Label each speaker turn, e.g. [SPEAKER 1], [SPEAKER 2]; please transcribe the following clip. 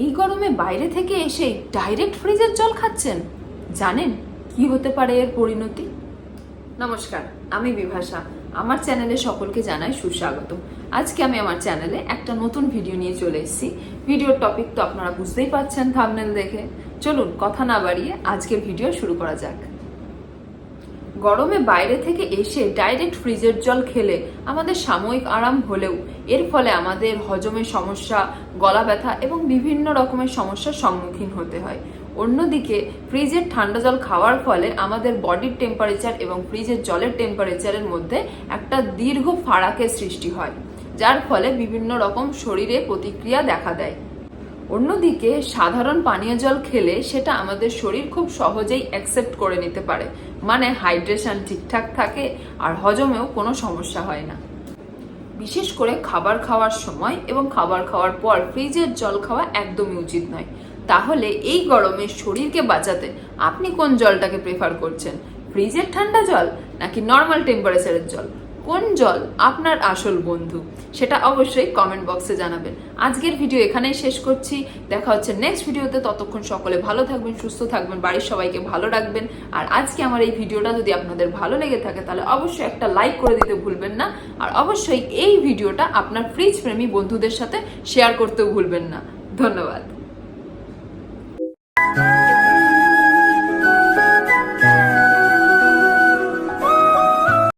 [SPEAKER 1] এই গরমে বাইরে থেকে এসে ডাইরেক্ট ফ্রিজের জল খাচ্ছেন। জানেন কি হতে পারে এর পরিণতি? নমস্কার, আমি বিভাষা। আমার চ্যানেলে সকলকে জানাই সুস্বাগত। আজকে আমি আমার চ্যানেলে একটা নতুন ভিডিও নিয়ে চলে এসেছি। ভিডিওর টপিক তো আপনারা বুঝতেই পারছেন থামনেল দেখে। চলুন, কথা না বাড়িয়ে আজকের ভিডিও শুরু করা যাক। গরমে বাইরে থেকে এসে ডাইরেক্ট ফ্রিজের জল খেলে আমাদের সাময়িক আরাম হলেও, এর ফলে আমাদের হজমের সমস্যা, গলা ব্যথা এবং বিভিন্ন রকমের সমস্যার সম্মুখীন হতে হয়। অন্যদিকে, ফ্রিজের ঠান্ডা জল খাওয়ার ফলে আমাদের বডির টেম্পারেচার এবং ফ্রিজের জলের টেম্পারেচারের মধ্যে একটা দীর্ঘ ফারাকের সৃষ্টি হয়, যার ফলে বিভিন্ন রকম শরীরে প্রতিক্রিয়া দেখা দেয়। অন্যদিকে, সাধারণ পানীয় জল খেলে সেটা আমাদের শরীর খুব সহজেই অ্যাকসেপ্ট করে নিতে পারে। মানে হাইড্রেশন ঠিকঠাক থাকে আর হজমেও কোনো সমস্যা হয় না। বিশেষ করে খাবার খাওয়ার সময় এবং খাবার খাওয়ার পর ফ্রিজের জল খাওয়া একদমই উচিত নয়। তাহলে এই গরমে শরীরকে বাঁচাতে আপনি কোন জলটাকে প্রেফার করছেন? ফ্রিজের ঠান্ডা জল নাকি নর্মাল টেম্পারেচারের জল? কোন জল আপনার আসল বন্ধু? সেটা অবশ্যই কমেন্ট বক্সে জানাবেন। আজকের ভিডিও এখানেই শেষ করছি। দেখা হচ্ছে নেক্সট ভিডিওতে ততক্ষণ সকলে ভালো থাকবেন, সুস্থ থাকবেন, বাড়ির সবাইকে ভালো রাখবেন। আর আজকে আমার এই ভিডিওটা যদি আপনাদের ভালো লেগে থাকে, তাহলে অবশ্যই একটা লাইক করে দিতে ভুলবেন না। আর অবশ্যই এই ভিডিওটা আপনার ফ্রিজ প্রেমী বন্ধুদের সাথে শেয়ার করতেও ভুলবেন না। ধন্যবাদ।